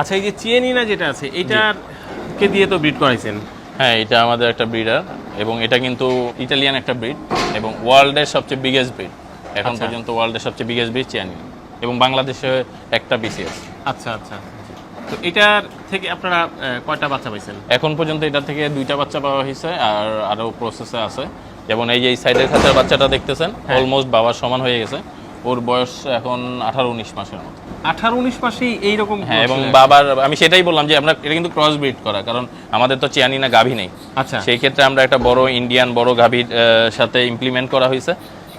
আচ্ছা এই যে চিয়েনিনা যেটা আছে এটার কে দিয়ে তো ব্রিড করাইছেন। হ্যাঁ এটা আমাদের একটা ব্রিডার এবং এটা কিন্তু ইটালিয়ান একটা ব্রিড এবং ওয়ার্ল্ডের সবচেয়ে বিগেস্ট ব্রিড এখন আচ্ছা। পর্যন্ত ওয়ার্ল্ডের সবচেয়ে বিগেস্ট ব্রিড চিয়ানি। এবং বাংলাদেশে একটা বিসিএস আচ্ছা আচ্ছা। তো এটার থেকে আপনারা কয়টা বাচ্চা পাইছেন? এখন পর্যন্ত এটা থেকে দুইটা বাচ্চা পাওয়া হয়েছে আর আরও প্রসেসে আছে। যেমন এই যে এই সাইডের খাঁচার বাচ্চাটা দেখতেছেন হ্যাঁ। অলমোস্ট বাবার সমান হয়ে গেছে। ওর বয়স এখন আঠারো উনিশ মাসের মতো। আঠারো উনিশ মাসেই এইরকম হ্যাঁ এবং বাবার আমি সেটাই বললাম যে আমরা এটা কিন্তু ক্রস ব্রিড করা কারণ আমাদের তো চিয়ানি না গাভী নেই। আচ্ছা। সেই ক্ষেত্রে আমরা একটা বড় ইন্ডিয়ান বড় গাভীর সাথে ইমপ্লিমেন্ট করা হয়েছে।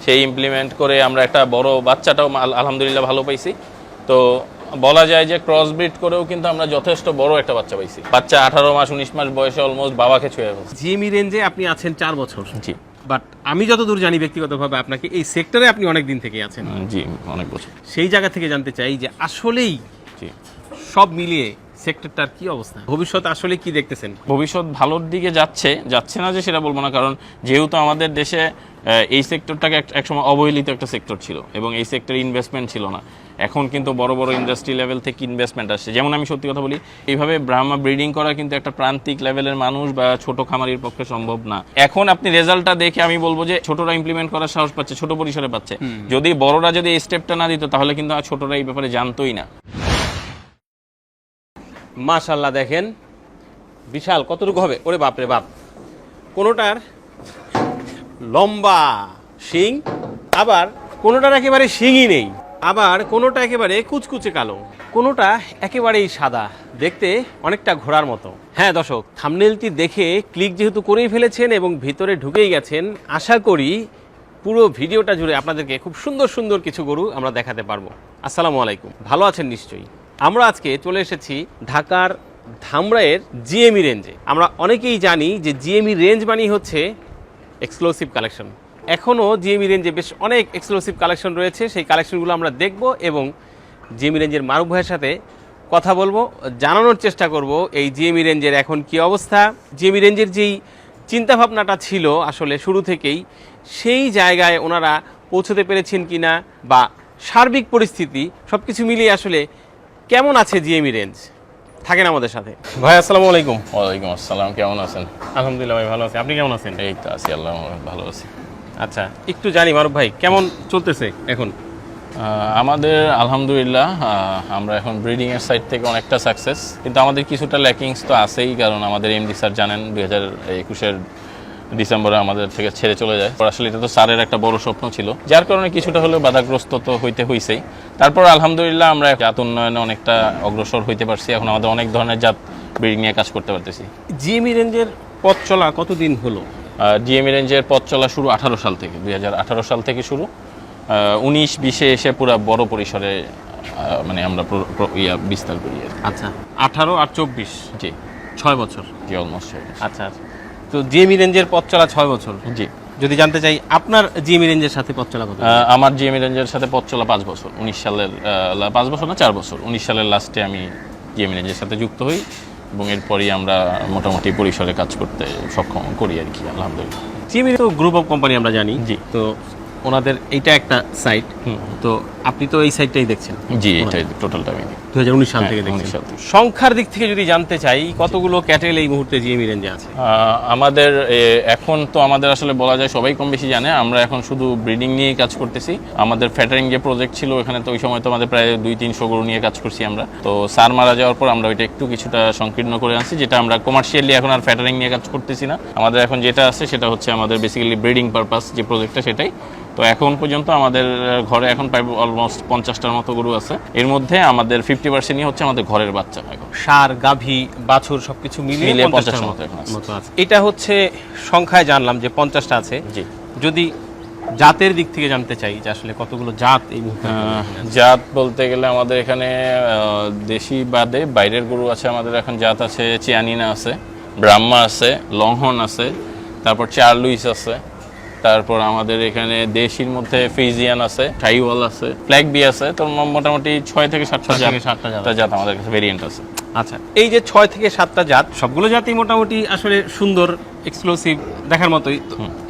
সেই ইমপ্লিমেন্ট করে আমরা একটা বড় বাচ্চাটাও আলহামদুলিল্লাহ ভালো পাইছি। তো বলা যায় যে ক্রস ব্রিড করেও কিন্তু আমরা যথেষ্ট বড় একটা বাচ্চা পাইছি। বাচ্চা আঠারো মাস উনিশ মাস বয়সে অলমোস্ট বাবাকে ছুঁয়ে গেছে জিএমই রেঞ্জে আপনি আছেন চার বছর। জি। বাট আমি যতদূর জানি ব্যক্তিগতভাবে আপনাকে এই সেক্টরে আপনি অনেক দিন থেকে আছেন। জি অনেক বছর। সেই জায়গা থেকে জানতে চাই যে আসলেই জি। সব মিলিয়ে সেক্টরটার কি অবস্থা? ভবিষ্যৎ আসলে কি দেখতেছেন? ভবিষ্যৎ ভালোর দিকে যাচ্ছে যাচ্ছে না যে সেটা বলব না কারণ যেহেতু আমাদের দেশে এই সেক্টরটাকে এক- একসময় অবহেলিত একটা সেক্টর ছিল এবং এই সেক্টরে ইনভেস্টমেন্ট ছিল না। এখন কিন্তু বড় বড় ইন্ডাস্ট্রি লেভেল থেকে ইনভেস্টমেন্ট আসছে। যেমন আমি সত্যি কথা বলি এইভাবে ব্রাহ্মা ব্রিডিং করা কিন্তু একটা প্রান্তিক লেভেলের মানুষ বা ছোট খামারির পক্ষে সম্ভব না। এখন আপনি রেজাল্টটা দেখে আমি বলব যে ছোটরা ইমপ্লিমেন্ট করার সাহস পাচ্ছে ছোট পরিসরে পাচ্ছে। যদি বড়রা যদি এই স্টেপটা না দিত তাহলে কিন্তু আর ছোটরা এই ব্যাপারে জানতোই না। মাশাল্লাহ দেখেন বিশাল কতটুকু হবে? ওরে বাপরে বাপ। কোনোটার লম্বা শিং আবার কোনোটার একেবারে শিংই নেই। আবার কোনোটা একেবারে কুচকুচে কালো। কোনোটা একেবারেই সাদা। দেখতে অনেকটা ঘোড়ার মতো। হ্যাঁ দর্শক, থামনেলটি দেখে ক্লিক যেহেতু করেই ফেলেছেন এবং ভিতরে ঢুকেই গেছেন, আশা করি পুরো ভিডিওটা জুড়ে আপনাদেরকে খুব সুন্দর সুন্দর কিছু গরু আমরা দেখাতে পারব। আসসালামু আলাইকুম। ভালো আছেন নিশ্চয়ই। আমরা আজকে চলে এসেছি ঢাকার ধামরাইয়ের জিএমই রেঞ্জে আমরা অনেকেই জানি যে জিএমই রেঞ্জ মানেই হচ্ছে এক্সক্লুসিভ কালেকশন এখনও জিএমই রেঞ্জে বেশ অনেক এক্সক্লুসিভ কালেকশন রয়েছে। সেই কালেকশনগুলো আমরা দেখব এবং জিএমই রেঞ্জের মারুফ ভাইয়ের সাথে কথা বলব জানানোর চেষ্টা করব এই জিএমই রেঞ্জের এখন কি অবস্থা। জিএমই রেঞ্জের যেই চিন্তাভাবনাটা ছিল আসলে শুরু থেকেই সেই জায়গায় ওনারা পৌঁছতে পেরেছেন কিনা বা সার্বিক পরিস্থিতি সব কিছু মিলিয়ে আসলে কেমন আছে জিএমই রেঞ্জ থাকেন আমাদের সাথে। ভাই আসসালামু আলাইকুম। ওয়ালাইকুম আসসালাম কেমন আছেন? আলহামদুলিল্লাহ ভাই ভালো আছি। আপনি কেমন আছেন? এই তো আছি আল্লাহ ভালো আছি। আচ্ছা। একটু জানি মারুফ ভাই কেমন চলতেছে এখন? আমাদের আলহামদুলিল্লাহ আমরা এখন ব্রিডিং এর সাইড থেকে অনেকটা সাকসেস কিন্তু আমাদের কিছুটা ল্যাকিংস তো আছেই কারণ আমাদের এমডি স্যার জানেন দুই হাজার একুশের ডিসেম্বরে আমাদের থেকে ছেড়ে চলে যায়। আসলে এটা তো স্যারের একটা বড় স্বপ্ন ছিল। যার কারণে কিছুটা হলেও বাধাগ্রস্ত তো হইতে হইছেই। তারপর আলহামদুলিল্লাহ আমরা জাত উন্নয়নে অনেকটা অগ্রসর হইতে পারছি। এখন আমাদের অনেক ধরনের জাত ব্রিডিং নিয়ে কাজ করতে পারতেছি। জিএমই রেঞ্জের পথ চলা কতদিন হলো? জিএমই রেঞ্জের পথ চলা শুরু আঠারো সাল থেকে দুই হাজার আঠারো সাল থেকে শুরু। উনিশ বিশে এসে পুরো বড় পরিসরে মানে আমরা ইয়া বিস্তার করি আর আচ্ছা। আঠারো আর চব্বিশ? জি। ছয় বছর? জি অলমোস্ট আচ্ছা আচ্ছা। তো জিএমই রেঞ্জের পথ চলা ছয় বছর? জি। যদি জানতে চাই আপনার জিএমই রেঞ্জের সাথে পথ চলা কত? আমার জিএমই রেঞ্জের সাথে পথ চলা পাঁচ বছর। উনিশ সালের পাঁচ বছর না চার বছর। উনিশ সালের লাস্টে আমি জিএমই রেঞ্জের সাথে যুক্ত হই। এবং এরপরই আমরা মোটামুটি পরিসরে কাজ করতে সক্ষম করি আর কি আলহামদুলিল্লাহ জিএমই তো গ্রুপ অফ কোম্পানি আমরা জানি জি। তো ওনাদের এইটা একটা সাইট হুম। তো আপনি তো এই সাইটটাই দেখছেন। জি এটাই টোটালটা আমি দু হাজার উনিশ সাল হ্যাঁ, থেকে দেখছেন। সংখ্যার দিক থেকে যদি জানতে চাই কতগুলো ক্যাটেল এই মুহূর্তে জিএমই রেঞ্জে আছে? আমাদের এখন তো আমাদের আসলে বলা যায় সবাই কম বেশি জানে আমরা এখন শুধু ব্রিডিং নিয়েই কাজ করতেছি। আমাদের ফ্যাটারিং যে প্রজেক্ট ছিল ওখানে তো ওই সময় তো আমাদের প্রায় দুই তিনশো গরু নিয়ে কাজ করছি আমরা। তো সার মারা যাওয়ার পর আমরা ওইটা একটু কিছুটা সংকীর্ণ করে আনছি যেটা আমরা কমার্শিয়ালি এখন আর ফ্যাটারিং নিয়ে কাজ করতেছি না। আমাদের এখন যেটা আছে সেটা হচ্ছে আমাদের বেসিক্যালি ব্রিডিং পারপাস যে প্রজেক্টটা সেটাই। তো এখন পর্যন্ত আমাদের ঘরে এখন প্রায় অলমোস্ট পঞ্চাশটার মতো গরু আছে। এর মধ্যে আমাদের ফিফটি পার্সেন্টই হচ্ছে আমাদের ঘরের বাচ্চা এখন সার গাভী বাছুর সবকিছু মিলিয়ে পঞ্চাশটার মতো মতো আছে। এটা হচ্ছে সংখ্যায় জানলাম যে পঞ্চাশটা আছে। জি। যদি জাতের দিক থেকে জানতে চাই যে আসলে কতগুলো জাত এই জাত বলতে গেলে আমাদের এখানে দেশি বাদে বাইরের গরু আছে আমাদের এখন জাত আছে চিয়ানিনা আছে ব্রাহ্মা আছে লংহর্ন আছে তারপর চার্লুইস আছে তারপর আমাদের এখানে দেশির মধ্যে ফিজিয়ান আছে টাইওয়াল আছে ফ্ল্যাগ বি আছে তো মোটামুটি ছয় থেকে সাতটা থেকে সাতটা জাত। জাত আমাদের কাছে ভেরিয়েন্ট আছে। আচ্ছা এই যে ছয় থেকে সাতটা জাত সবগুলো জাতই মোটামুটি আসলে সুন্দর এক্সক্লুসিভ দেখার মতোই।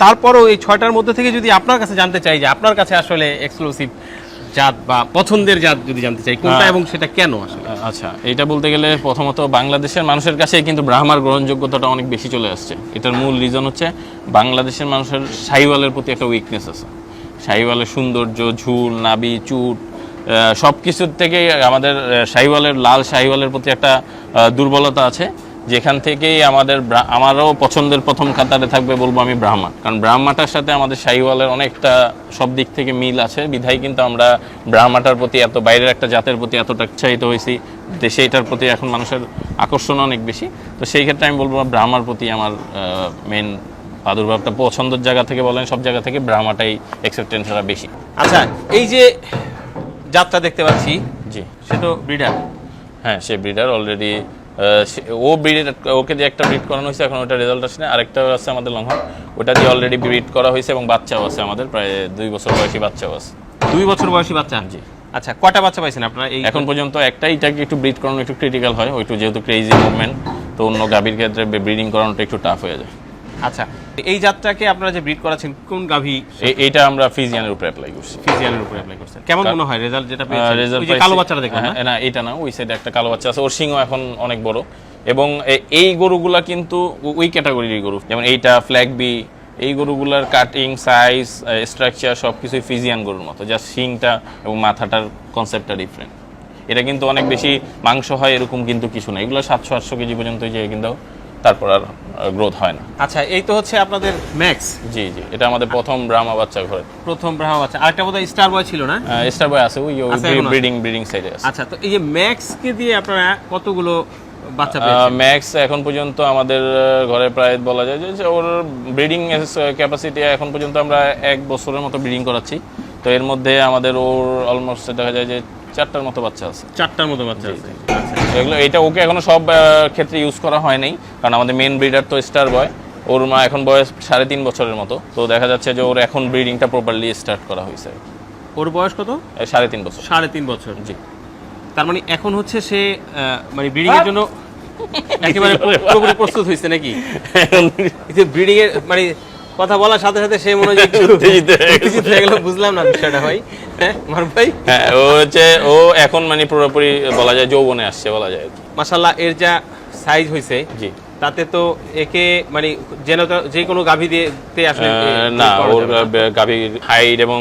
তারপরও এই ছয়টার মধ্যে থেকে যদি আপনার কাছে জানতে চাই যে আপনার কাছে আসলে এক্সক্লুসিভ জাত বা পছন্দের জাত যদি জানতে চাই কোনটা হ্যাঁ। এবং সেটা কেন আসলে? আচ্ছা এটা বলতে গেলে প্রথমত বাংলাদেশের মানুষের কাছে কিন্তু ব্রাহ্মার গ্রহণযোগ্যতাটা অনেক বেশি চলে আসছে। এটার মূল রিজন হচ্ছে বাংলাদেশের মানুষের শাহিওয়ালের প্রতি একটা উইকনেস আছে। শাহিওয়ালের সৌন্দর্য ঝুল নাবি চুট সব কিছুর থেকে আমাদের আহ, শাহিওয়ালের লাল শাহিওয়ালের প্রতি একটা দুর্বলতা আছে। যেখান থেকেই আমাদের আমারও পছন্দের প্রথম কাতারে থাকবে বলব আমি ব্রাহ্মা। কারণ ব্রাহ্মাটার সাথে আমাদের শাহিওয়ালের অনেকটা সব দিক থেকে মিল আছে। বিধায় কিন্তু আমরা ব্রাহ্মাটার প্রতি এত বাইরের একটা জাতের প্রতি এতটা উৎসাহিত হয়েছি। দেশে এটার প্রতি এখন মানুষের আকর্ষণ অনেক বেশি। তো সেই ক্ষেত্রে আমি বলব ব্রাহ্মার প্রতি আমার মেন প্রাদুর্ভাবটা পছন্দের জায়গা থেকে বলেন সব জায়গা থেকে ব্রাহ্মাটাই অ্যাকসেপ্টেন্সটা বেশি। আচ্ছা এই যে যাত্রা দেখতে পাচ্ছি জি। সে তো ব্রিডার হ্যাঁ সে ব্রিডার অলরেডি ও ব্রিড ওকে যে একটা ব্রিড করানো হয়েছে এখন ওটা রেজাল্ট আসে না। আরেকটা আছে আমাদের লংহর্ন ওটা দিয়ে অলরেডি ব্রিড করা হয়েছে এবং বাচ্চাও আছে আমাদের প্রায় দুই বছর বয়সী বাচ্চাও আছে। দুই বছর বয়সী বাচ্চা? জি। আচ্ছা কটা বাচ্চা পাইছেন আপনারা? এই এখন পর্যন্ত একটাই এটাকে একটু ব্রিড করানো একটু ক্রিটিক্যাল হয় ওইটু যেহেতু ক্রেজি মুভমেন্ট তো অন্য গাভীর ক্ষেত্রে ব্রিডিং করানোটা একটু টাফ হয়ে যায়। আচ্ছা এই জাতটাকে আপনারা যে ব্রিড করাছেন কোন গাভী? এ- এইটা আমরা ফ্রিজিয়ানের উপরে অ্যাপ্লাই করছি। ফিজিয়ানের উপরে অ্যাপ্লাই করছেন। কেমন মনে হয় রেজাল্ট যেটা পেয়েছেন? ওই যে কালো বাচ্চাটা দেখলাম না? না এটা না ওই সাইডে একটা কালো বাচ্চা আছে ওর সিংও এখন অনেক বড়। এবং এই গরুগুলা কিন্তু ওই ক্যাটাগরির গরু। যেমন এইটা ফ্ল্যাগ বি এই গরুগুলার কাটিং সাইজ স্ট্রাকচার সব কিছুই ফিজিয়ান গরুর মতো। জাস্ট শিংটা এবং মাথাটার কনসেপ্টটা ডিফারেন্ট এটা কিন্তু অনেক বেশি মাংস হয় এরকম কিন্তু কিছু না। এগুলো সাতশো আটশো কেজি পর্যন্ত যে কিন্তু তারপর আর গ্রোথ হয় না। আচ্ছা এই তো হচ্ছে আপনাদের ম্যাক্স জি জি এটা আমাদের প্রথম ব্রাহ্মা বাচ্চা ঘরে। প্রথম ব্রাহ্মা বাচ্চা। আরেকটা বোধহয় স্টার বয় ছিল না? স্টার বয় আছে ওই ব্রিডিং ব্রিডিং সাইডে আছে? আচ্ছা তো এই যে ম্যাক্সকে দিয়ে আপনারা কতগুলো বাচ্চা ম্যাক্স এখন পর্যন্ত আমাদের ঘরে প্রায় বলা যায় যে যে ওর ব্রিডিং ক্যাপাসিটি এখন পর্যন্ত আমরা এক বছরের মতো ব্রিডিং করাচ্ছি। তো এর মধ্যে আমাদের ওর অলমোস্ট দেখা যায় যে চারটার মতো বাচ্চা আছে। চারটার মতো বাচ্চা আছে। এগুলো এটা ওকে এখনও সব ক্ষেত্রে ইউজ করা হয় নাই কারণ আমাদের মেন ব্রিডার তো স্টার বয় ওর মা এখন বয়স সাড়ে তিন বছরের মতো তো দেখা যাচ্ছে যে ওর এখন ব্রিডিংটা প্রপারলি স্টার্ট করা হয়েছে। ওর বয়স কত? সাড়ে তিন বছর। সাড়ে তিন বছর। জি। তার মানে এখন হচ্ছে সে মানে ব্রিডিং এর জন্য একেবারে পুরোপুরি প্রস্তুত হয়েছে নাকি? এই যে ব্রিডিং এর মানে কথা বলার সাথে সাথে সে মনে হয় উত্তেজিত গেল বুঝলাম না বিষয়টা ভাই হ্যাঁ মারুফ ভাই হ্যাঁ ও হচ্ছে ও এখন মানে পুরোপুরি বলা যায় যৌবনে আসছে বলা যায়। মাশাল্লাহ এর যা সাইজ হয়েছে জি তাতে তো একে মানে যেন যে কোনো গাভী দিয়ে আসলে না ওর। গাভীর হাইট এবং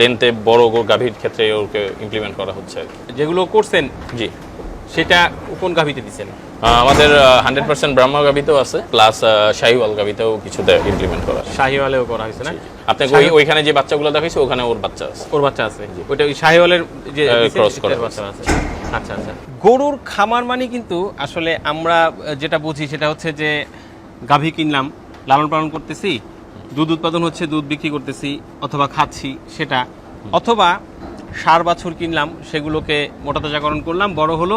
লেন্থে বড় গাভীর ক্ষেত্রে ওকে ইমপ্লিমেন্ট করা হচ্ছে আর কি। যেগুলো করছেন জি সেটা কোন গাভীতে দিচ্ছেন আমাদের হান্ড্রেড পার্সেন্ট ব্রাহ্মা গাভীতেও আছে প্লাস শাহিওয়াল গাভীতেও কিছুতে ইমপ্লিমেন্ট করা। শাহিওয়ালেও করা হয়েছে না? আপনাকে ওই ওইখানে যে বাচ্চাগুলো দেখাইছে ওখানে ওর বাচ্চা আছে। ওর বাচ্চা আছে? ওইটা ওই শাহিওয়ালের যে দিছেন, করা বাচ্চা আছে। আচ্ছা আচ্ছা। গরুর খামার মানে কিন্তু আসলে আমরা যেটা বুঝি সেটা হচ্ছে যে গাভী কিনলাম লালন পালন করতেছি দুধ উৎপাদন হচ্ছে দুধ বিক্রি করতেছি অথবা খাচ্ছি সেটা অথবা সার বাছুর কিনলাম সেগুলোকে মোটা তাজাকরণ করলাম। বড় হলো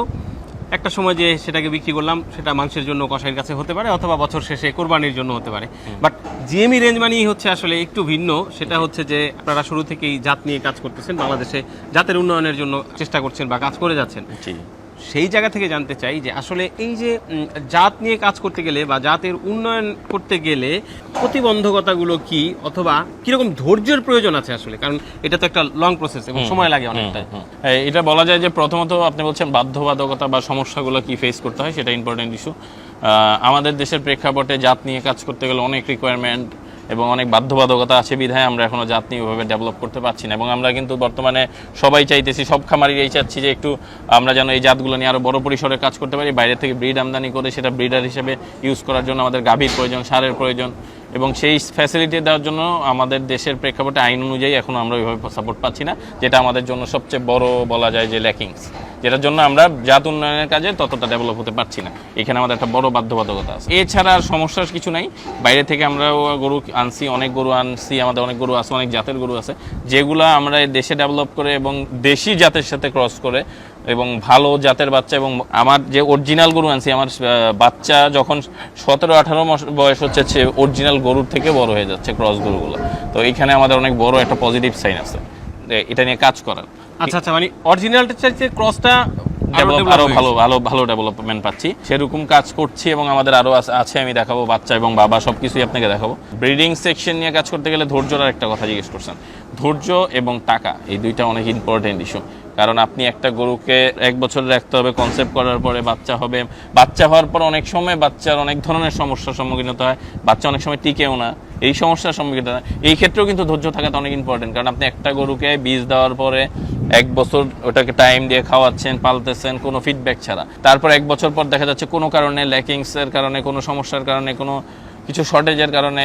একটা সময় যে সেটাকে বিক্রি করলাম সেটা মাংসের জন্য কষাইয়ের কাছে হতে পারে অথবা বছর শেষে কোরবানির জন্য হতে পারে। বাট জিএমই রেঞ্জ মানেই হচ্ছে আসলে একটু ভিন্ন। সেটা হচ্ছে যে আপনারা শুরু থেকেই জাত নিয়ে কাজ করতেছেন বাংলাদেশে জাতের উন্নয়নের জন্য চেষ্টা করছেন বা কাজ করে যাচ্ছেন। সেই জায়গা থেকে জানতে চাই যে আসলে এই যে জাত নিয়ে কাজ করতে গেলে বা জাতের উন্নয়ন করতে গেলে প্রতিবন্ধকতাগুলো কি অথবা কীরকম ধৈর্যের প্রয়োজন আছে আসলে? কারণ এটা তো একটা লং প্রসেস এবং সময় লাগে অনেকটা। এটা বলা যায় যে প্রথমত আপনি বলছেন বাধ্যবাধকতা বা সমস্যাগুলো কি ফেস করতে হয় সেটা ইম্পর্টেন্ট ইস্যু আমাদের দেশের প্রেক্ষাপটে জাত নিয়ে কাজ করতে গেলে অনেক রিকোয়ারমেন্ট এবং অনেক বাধ্যবাধকতা আছে বিধায় আমরা এখনও জাত নিয়ে ওইভাবে ডেভেলপ করতে পারছি না। এবং আমরা কিন্তু বর্তমানে সবাই চাইতেছি, সব খামারিরাই চাচ্ছি যে একটু আমরা যেন এই জাতগুলো নিয়ে আরও বড় পরিসরে কাজ করতে পারি, বাইরে থেকে ব্রিড আমদানি করে সেটা ব্রিডার হিসেবে ইউজ করার জন্য আমাদের গাভীর প্রয়োজন, সারের প্রয়োজন এবং সেই ফ্যাসিলিটি দেওয়ার জন্য আমাদের দেশের প্রেক্ষাপটে আইন অনুযায়ী এখন আমরা ওইভাবে সাপোর্ট পাচ্ছি না, যেটা আমাদের জন্য সবচেয়ে বড় বলা যায় যে ল্যাকিংস যেটার জন্য আমরা জাত উন্নয়নের কাজে ততটা ডেভেলপ হতে পারছি না। এখানে আমাদের একটা বড় বাধ্যবাধকতা আছে। এছাড়া আর সমস্যার কিছু নাই। বাইরে থেকে আমরা গরু আনছি, অনেক গরু আনছি, আমাদের অনেক গরু আছে, অনেক জাতের গরু আছে, যেগুলো আমরা দেশে ডেভেলপ করে এবং দেশি জাতের সাথে ক্রস করে এবং ভালো জাতের বাচ্চা এবং আমার যে অরিজিনাল গরু আনছি আমার বাচ্চা যখন সতেরো আঠারো মাস বয়স হচ্ছে সে অরিজিনাল গরুর থেকে বড় হয়ে যাচ্ছে ক্রস গরুগুলো। তো এখানে আমাদের অনেক বড় একটা পজিটিভ সাইন আছে। এটা নিয়ে কাজ করার। আচ্ছা আচ্ছা মানে অরিজিনালটা চাইছে ক্রসটা আরও ভালো ভালো ভালো ডেভেলপমেন্ট পাচ্ছি। সেরকম কাজ করছি এবং আমাদের আরও আছে- আমি দেখাবো বাচ্চা এবং বাবা সবকিছুই আপনাকে দেখাবো। ব্রিডিং সেকশন নিয়ে কাজ করতে গেলে ধৈর্যর একটা কথা জিজ্ঞেস করছেন। ধৈর্য এবং টাকা এই দুইটা অনেক ইম্পর্টেন্ট ইস্যু কারণ আপনি একটা গরুকে এক বছর রাখতে হবে কনসেপ্ট করার পরে বাচ্চা হবে। বাচ্চা হওয়ার পর অনেক সময় বাচ্চার অনেক ধরনের সমস্যার সম্মুখীন হতে হয়। বাচ্চা অনেক সময় টিকেও না। এই সমস্যার সম্মুখীন হয়। এই ক্ষেত্রেও কিন্তু ধৈর্য থাকাটা অনেক ইম্পর্টেন্ট কারণ আপনি একটা গরুকে বীজ দেওয়ার পরে এক বছর ওটাকে টাইম দিয়ে খাওয়াচ্ছেন, পালতেছেন, কোনো ফিডব্যাক ছাড়া। তারপর এক বছর পর দেখা যাচ্ছে কোনো কারণে ল্যাকিংসের কারণে, কোনো সমস্যার কারণে, কোনো কিছু শর্টেজের কারণে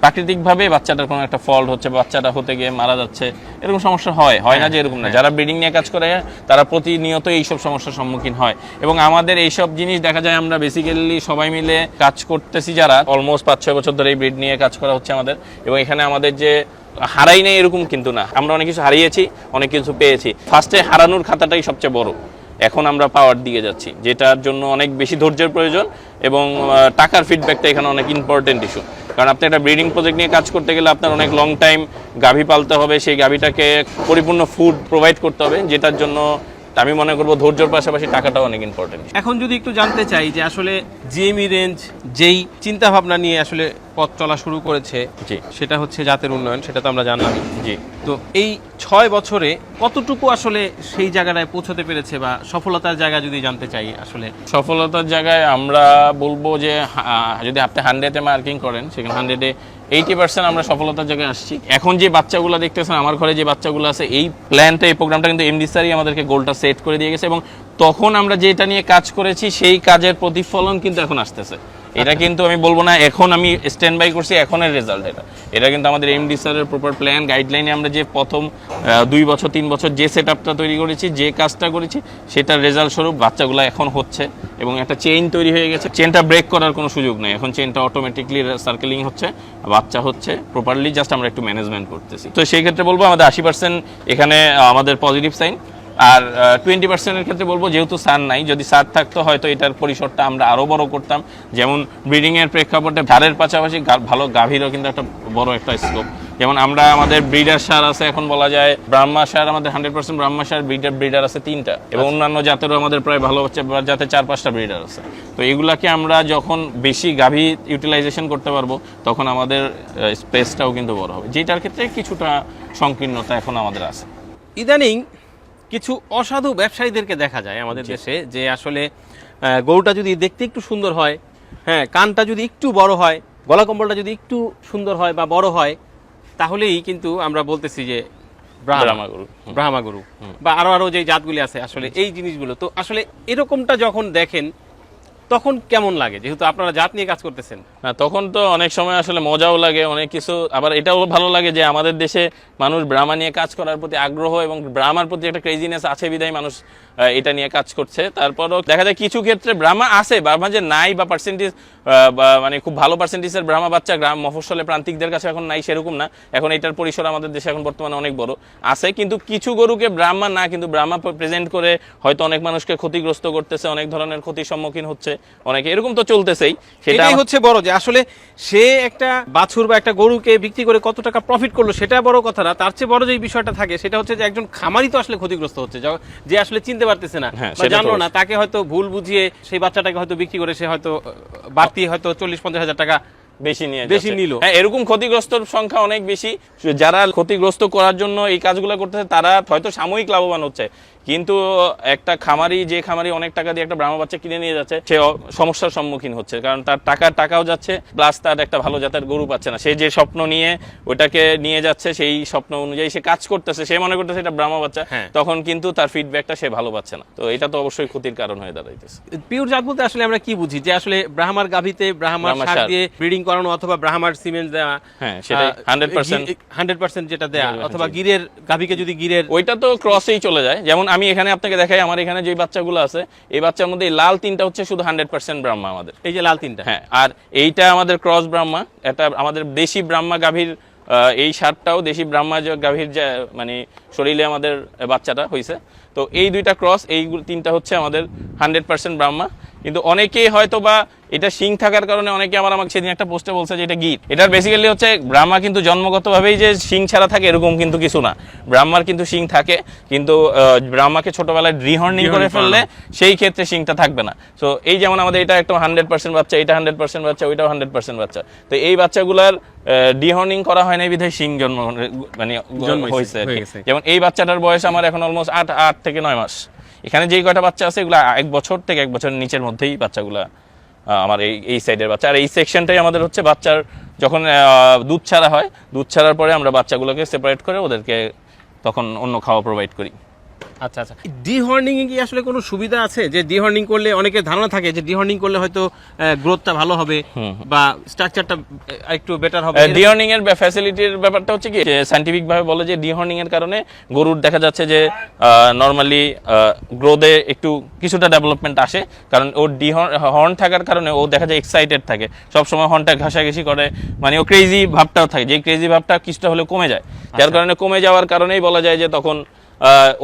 প্রাকৃতিকভাবে বাচ্চাটার কোনো একটা ফল্ট হচ্ছে বাচ্চাটা হতে গিয়ে মারা যাচ্ছে এরকম সমস্যা হয় হয় না যে এরকম না। যারা ব্রিডিং নিয়ে কাজ করে তারা প্রতিনিয়ত এইসব সমস্যার সম্মুখীন হয়। এবং আমাদের এইসব জিনিস দেখা যায় আমরা বেসিক্যালি সবাই মিলে কাজ করতেছি যারা অলমোস্ট পাঁচ ছয় বছর ধরে এই ব্রিড নিয়ে কাজ করা হচ্ছে আমাদের। এবং এখানে আমাদের যে হারাই নেই এরকম কিন্তু না। আমরা অনেক কিছু হারিয়েছি অনেক কিছু পেয়েছি। ফার্স্টে হারানোর খাতাটাই সবচেয়ে বড়। এখন আমরা পাওয়ার দিকে যাচ্ছি, যেটার জন্য অনেক বেশি ধৈর্যের প্রয়োজন এবং টাকার ফিডব্যাকটা এখানে অনেক ইম্পর্টেন্ট ইস্যু কারণ আপনি একটা ব্রিডিং প্রজেক্ট নিয়ে কাজ করতে গেলে আপনার অনেক লং টাইম গাভী পালতে হবে, সেই গাভীটাকে পরিপূর্ণ ফুড প্রোভাইড করতে হবে, যেটার জন্য আমি মনে করব ধৈর্যের পাশাপাশি টাকাটাও অনেক ইম্পর্টেন্ট এখন যদি একটু জানতে চাই যে আসলে জিএমই রেঞ্জ যেই চিন্তা ভাবনা নিয়ে আসলে পথ চলা শুরু করেছে জি। সেটা হচ্ছে জাতের উন্নয়ন সেটা তো আমরা জানলাম জি। তো এই ছয় বছরে কতটুকু আসলে সেই জায়গাটায় পৌঁছতে পেরেছে বা সফলতার জায়গা যদি জানতে চাই আসলে? সফলতার জায়গায় আমরা বলব যে যদি আপনি হান্ড্রেডে মার্কিং করেন সেখানে হান্ড্রেডে এইটি পার্সেন্ট আমরা সফলতার জায়গায় আসছি। এখন যে বাচ্চাগুলো দেখতেছেন, আমার ঘরে যে বাচ্চাগুলো আছে, এই প্ল্যানটা এই প্রোগ্রামটা কিন্তু এমডি স্যারই আমাদেরকে গোলটা সেট করে দিয়ে গেছে এবং তখন আমরা যেটা নিয়ে কাজ করেছি, সেই কাজের প্রতিফলন কিন্তু এখন আসতেছে। এটা কিন্তু আমি বলব না এখন আমি স্ট্যান্ড বাই করছি এখনের রেজাল্ট এটা। এটা কিন্তু আমাদের এমডি স্যারের প্রপার প্ল্যান গাইডলাইনে আমরা যে প্রথম দুই বছর তিন বছর যে সেট আপটা তৈরি করেছি যে কাজটা করেছি সেটার রেজাল্ট স্বরূপ বাচ্চাগুলো এখন হচ্ছে এবং একটা চেইন তৈরি হয়ে গেছে। চেনটা ব্রেক করার কোনো সুযোগ নেই এখন চেনটা অটোমেটিকলি সার্কেলিং হচ্ছে বাচ্চা হচ্ছে প্রপারলি জাস্ট আমরা একটু ম্যানেজমেন্ট করতেছি। তো সেই ক্ষেত্রে বলব আমাদের আশি পার্সেন্ট এখানে আমাদের পজিটিভ সাইন আর টোয়েন্টি পার্সেন্টের ক্ষেত্রে বলব যেহেতু সার নাই যদি সার থাকতো হয়তো এটার পরিসরটা আমরা আরও বড় করতাম। যেমন ব্রিডিংয়ের প্রেক্ষাপটে ধারের পাশাপাশি ভালো গাভীরও কিন্তু একটা বড় একটা স্কোপ যেমন আমরা আমাদের ব্রিডার সার আছে এখন বলা যায় ব্রাহ্মা সার আমাদের হান্ড্রেড পার্সেন্ট ব্রাহ্মা সার ব্রিডার ব্রিডার আছে তিনটা। এবং অন্যান্য জাতেরও আমাদের প্রায় ভালো হচ্ছে যাতে চার পাঁচটা ব্রিডার আছে। তো এগুলাকে আমরা যখন বেশি গাভী ইউটিলাইজেশন করতে পারব তখন আমাদের স্পেসটাও কিন্তু বড় হবে। যেটার ক্ষেত্রে কিছুটা সংকীর্ণতা এখন আমাদের আছে। ইদানিং কিছু অসাধু ব্যবসায়ীদেরকে দেখা যায় আমাদের দেশে যে আসলে গরুটা যদি দেখতে একটু সুন্দর হয় হ্যাঁ কানটা যদি একটু বড় হয় গলা কম্বলটা যদি একটু সুন্দর হয় বা বড় হয় তাহলেই কিন্তু আমরা বলতেছি যে ব্রাহ্মাগুরু ব্রাহ্মা গরু। হুম। ব্রাহ্মা গরু বা আরও আরও যে জাতগুলি আছে আসলে এই জিনিসগুলো তো আসলে এরকমটা যখন দেখেন তখন কেমন লাগে? যেহেতু আপনারা জাত নিয়ে কাজ করতেছেন। না, তখন তো অনেক সময় আসলে মজাও লাগে, অনেক কিছু। আবার এটাও ভালো লাগে যে আমাদের দেশে মানুষ ব্রাহ্মা নিয়ে কাজ করার প্রতি আগ্রহ এবং ব্রাহ্মার প্রতি একটা ক্রেজিনেস আছে বিদায় মানুষ এটা নিয়ে কাজ করছে। তারপরও দেখা যায় কিছু ক্ষেত্রে ব্রাহ্মা আছে ব্রাহ্মা যে নাই বা পার্সেন্টেজ মানে খুব ভালো পার্সেন্টেজের ব্রাহ্মা বাচ্চা গ্রাম মফস্বলে প্রান্তিকদের কাছে এখন নাই সেরকম না। এখন এটার পরিসর আমাদের দেশে এখন বর্তমানে অনেক বড়। আছে কিন্তু কিছু গরুকে ব্রাহ্মা না কিন্তু ব্রাহ্মা প্রেজেন্ট করে হয়তো অনেক মানুষকে ক্ষতিগ্রস্ত করতেছে অনেক ধরনের ক্ষতির সম্মুখীন হচ্ছে। অনেকে এরকম তো চলতেছেই। সেটাই হচ্ছে বড় যে আসলে সে একটা বাছুর বা একটা গরুকে বিক্রি করে কত টাকা প্রফিট করল সেটা বড় কথা না। তার চেয়ে বড় যে বিষয়টা থাকে সেটা হচ্ছে যে একজন খামারি তো আসলে ক্ষতিগ্রস্ত হচ্ছে। যে আসলে চিনতে পারতেছে না হ্যাঁ, জানলো না তাকে হয়তো ভুল বুঝিয়ে সেই বাচ্চাটাকে হয়তো বিক্রি করে সে হয়তো বাড়তি হয়তো চল্লিশ পঞ্চাশ হাজার টাকা বেশি নিয়ে বেশি। নিল। হ্যাঁ এরকম ক্ষতিগ্রস্ত সংখ্যা অনেক বেশি যারা ক্ষতিগ্রস্ত করার জন্য এই কাজগুলো করতেছে তারা হয়তো সাময়িক লাভবান হচ্ছে কিন্তু একটা খামারি যে খামারি অনেক টাকা দিয়ে একটা ব্রাহ্মণ বাচ্চা কিনে নিয়ে যাচ্ছে সে সমস্যার সম্মুখীন হচ্ছে। কারণ তার টাকার টাকাও যাচ্ছে প্লাস তার একটা ভালো জাতের গরু পাচ্ছে না। সে যে স্বপ্ন নিয়ে ওটাকে নিয়ে যাচ্ছে সেই স্বপ্ন অনুযায়ী সে কাজ করতেছে সে মনে করতেছে এটা ব্রাহ্মণ বাচ্চা হ্যাঁ। তখন কিন্তু তার ফিডব্যাকটা সে ভালো পাচ্ছে না। তো এটা তো অবশ্যই ক্ষতির কারণ হয়ে দাঁড়াইতেছে। পিওর জাত বলতে আসলে আমরা কি বুঝি? যে আসলে ব্রাহ্মার গাভিতে ব্রাহ্মার সার। দিয়ে ব্রিডিং করানো অথবা ব্রাহ্মার সিমেন্ট দেওয়া হ্যাঁ, সেটাই 100% হান্ড্রেড পার্সেন্ট যেটা দেয়া অথবা গিরের গাভিকে যদি গিরের ওইটা তো ক্রসেই চলে যায়। যেমন আমি এখানে আপনাকে দেখাই আমার এখানে যে বাচ্চাগুলো আছে এই বাচ্চার মধ্যে এই লাল তিনটা হচ্ছে শুধু হান্ড্রেড পার্সেন্ট ব্রাহ্মা আমাদের। এই যে লাল তিনটা? হ্যাঁ আর এইটা আমাদের ক্রস ব্রাহ্মা এটা আমাদের দেশি ব্রাহ্মা গাভীর এই সারটাও দেশি ব্রাহ্মা গাভীর যে মানে শরীরে আমাদের বাচ্চাটা হয়েছে তো এই দুইটা ক্রস এই তিনটা হচ্ছে আমাদের হান্ড্রেড পার্সেন্ট ব্রাহ্মা। কিন্তু অনেকেই হয়তো বা এটা শিং থাকার কারণে অনেকে আবার আমাকে সেদিন একটা পোস্টে বলছে যে এটা গিট এটার বেসিক্যালি হচ্ছে ব্রাহ্মা কিন্তু জন্মগতভাবেই যে শিং ছাড়া থাকে এরকম কিন্তু কিছু না। ব্রাহ্মার কিন্তু শিং থাকে কিন্তু ব্রাহ্মাকে ছোটবেলায় রিহর্নিং করে ফেললে সেই ক্ষেত্রে শিংটা থাকবে না। তো এই যেমন আমাদের এটা একটা হান্ড্রেড পার্সেন্ট বাচ্চা এটা হান্ড্রেড পার্সেন্ট বাচ্চা ওইটাও হান্ড্রেড পার্সেন্ট বাচ্চা। তো এই বাচ্চাগুলার ডিহর্নিং করা হয় না বিধায় শিং জন্ম মানে জন্মাইছে, হয়েছে হয়ে। যেমন এই বাচ্চাটার বয়স আমার এখন অলমোস্ট আট আট থেকে নয় মাস। এখানে যেই কয়টা বাচ্চা আছে, এগুলো এক বছর থেকে এক বছরের নিচের মধ্যেই বাচ্চাগুলো আমার এই এই সাইডের বাচ্চা। আর এই সেকশনটাই আমাদের হচ্ছে বাচ্চার যখন দুধ ছাড়া হয়, দুধ ছাড়ার পরে আমরা বাচ্চাগুলোকে সেপারেট করে ওদেরকে তখন অন্য খাওয়া প্রোভাইড করি। আচ্ছা আচ্ছা। ডিহর্নিং এ কি আসলে কোনো সুবিধা আছে? যে ডিহর্নিং করলে ধারণা থাকে যে ডিহর্নিং করলে হয়তো গ্রোথটা ভালো হবে বা স্ট্রাকচারটা একটু বেটার হবে। ডিহর্নিং এর ফ্যাসিলিটির ব্যাপারটা হচ্ছে কি ভাবে বলে যে ডিহর্নিং এর কারণে গরুর দেখা যাচ্ছে যে নর্মালি গ্রোথে একটু কিছুটা ডেভেলপমেন্ট আসে। কারণ ওর হর্ন থাকার কারণে ও দেখা যায় এক্সাইটেড থাকে। সব সময় হর্নটা ঘাসাঘাসি করে। মানে ও ক্রেজি ভাবটাও থাকে। যে ক্রেজি ভাবটা কিছুটা হলে কমে যায়। যার কারণে কমে যাওয়ার কারণেই বলা যায় যে তখন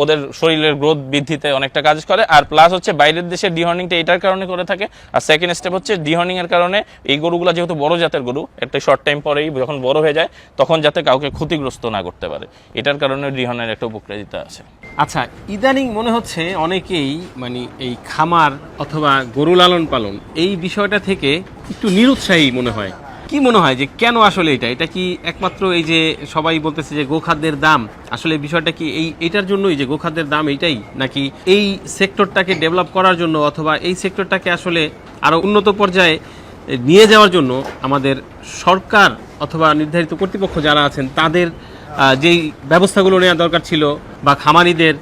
ওদের শরীরের গ্রোথ বৃদ্ধিতে অনেকটা কাজ করে। আর প্লাস হচ্ছে বাইরের দেশে ডিহর্নিংটা এটার কারণে করে থাকে। আর সেকেন্ড স্টেপ হচ্ছে ডিহর্নিং এর কারণে এই গরুগুলো যেহেতু বড় জাতের গরু একটা শর্ট টাইম পরেই যখন বড় হয়ে যায়, তখন যাতে কাউকে ক্ষতিগ্রস্ত না করতে পারে। এটার কারণে ডিহর্নের একটা উপকারিতা আছে। আচ্ছা ইদানিং মনে হচ্ছে অনেকেই মানে এই খামার অথবা গরু লালন পালন এই বিষয়টা থেকে একটু নিরুৎসাহী মনে হয়। কি মনে হয় যে কেন আসলে এটা? এটা কি একমাত্র এই যে সবাই বলতেছে যে গোখাদ্যের দাম, আসলে বিষয়টা কি এই, এটার জন্যই যে গোখাদ্যের দাম এইটাই? নাকি এই সেক্টরটাকে ডেভেলপ করার জন্য অথবা এই সেক্টরটাকে আসলে আরও উন্নত পর্যায়ে নিয়ে যাওয়ার জন্য আমাদের সরকার অথবা নির্ধারিত কর্তৃপক্ষ যারা আছেন, তাদের যেই ব্যবস্থাগুলো নেওয়া দরকার ছিল বা খামারিদের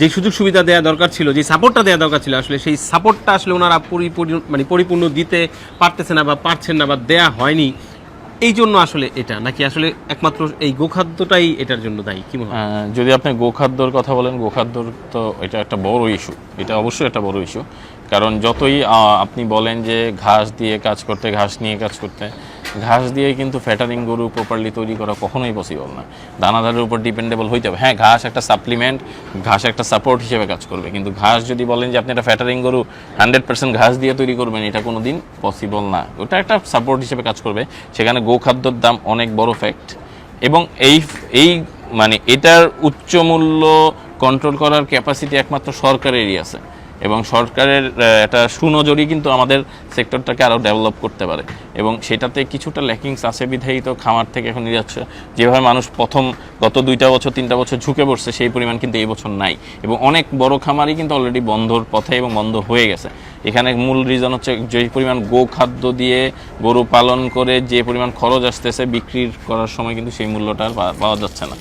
যে সুযোগ সুবিধা দেওয়া দরকার ছিল, যে সাপোর্টটা দেওয়া দরকার ছিল, আসলে সেই সাপোর্টটা আসলে ওনারা পরিপূর্ণ মানে পরিপূর্ণ দিতে পারতেছে না বা পারছেন না বা দেয়া হয়নি। এই জন্য আসলে এটা, নাকি আসলে একমাত্র এই গোখাদ্যটাই এটার জন্য দায়ী? কি যদি আপনি গোখাদ্যর কথা বলেন, গোখাদ্যর তো এটা একটা বড় ইস্যু এটা অবশ্যই একটা বড় ইস্যু কারণ যতই আপনি বলেন যে ঘাস দিয়ে কাজ করতে, ঘাস নিয়ে কাজ করতে ঘাস দিয়ে কিন্তু ফ্যাটারিং গরু প্রপারলি তৈরি করা কখনোই পসিবল না। দানাদারের উপর ডিপেন্ডেবল হইতে হবে। হ্যাঁ ঘাস একটা সাপ্লিমেন্ট ঘাস একটা সাপোর্ট হিসেবে কাজ করবে। কিন্তু ঘাস যদি বলেন যে আপনি একটা ফ্যাটারিং গরু হান্ড্রেড পার্সেন্ট ঘাস দিয়ে তৈরি করবেন, এটা কোনো দিন পসিবল না। ওটা একটা সাপোর্ট হিসেবে কাজ করবে। সেখানে গোখাদ্যর দাম অনেক বড় ফ্যাক্ট এবং এই এই মানে এটার উচ্চ মূল্য কন্ট্রোল করার ক্যাপাসিটি একমাত্র সরকারেরই আছে। এবং সরকারের একটা সুনজরই কিন্তু আমাদের সেক্টরটাকে আরও ডেভেলপ করতে পারে। এবং সেটাতে কিছুটা ল্যাকিংস আছে বিধায়ী তো খামার থেকে এখন নিয়ে যাচ্ছে। যেভাবে মানুষ প্রথম গত দুইটা বছর তিনটা বছর ঝুঁকে পড়ছে সেই পরিমাণ কিন্তু এই বছর নাই। এবং অনেক বড় খামারই কিন্তু অলরেডি বন্ধর পথে এবং বন্ধ হয়ে গেছে। এখানে মূল রিজন হচ্ছে যে পরিমাণ গো খাদ্য দিয়ে গরু পালন করে যে পরিমাণ খরচ আসতেছে বিক্রি করার সময় কিন্তু সেই মূল্যটা আর পাওয়া যাচ্ছে না।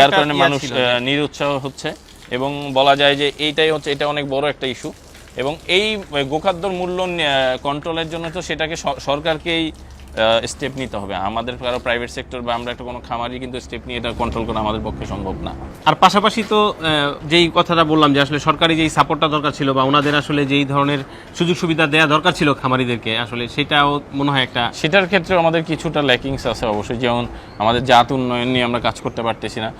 যার কারণে মানুষ নিরুৎসাহ হচ্ছে। এবং বলা যায় যে এইটাই হচ্ছে, এটা অনেক বড় একটা ইস্যু এবং এই গোখাদ্যর মূল্য কন্ট্রোলের জন্য তো সেটাকে সরকারকেই স্টেপ নিতে হবে। আমাদের কারও প্রাইভেট সেক্টর বা আমরা একটা কোনো খামারই কিন্তু স্টেপ নিয়ে এটা কন্ট্রোল করা আমাদের পক্ষে সম্ভব না। আর পাশাপাশি তো যেই কথাটা বললাম যে আসলে সরকারি যেই সাপোর্টটা দরকার ছিল বা ওনাদের আসলে যেই ধরনের সুযোগ সুবিধা দেওয়া দরকার ছিল খামারিদেরকে আসলে সেটাও মনে হয় একটা সেটার ক্ষেত্রে আমাদের কিছুটা ল্যাকিংস আছে অবশ্যই। যেমন আমাদের জাত উন্নয়ন নিয়ে আমরা কাজ করতে পারতেছি না।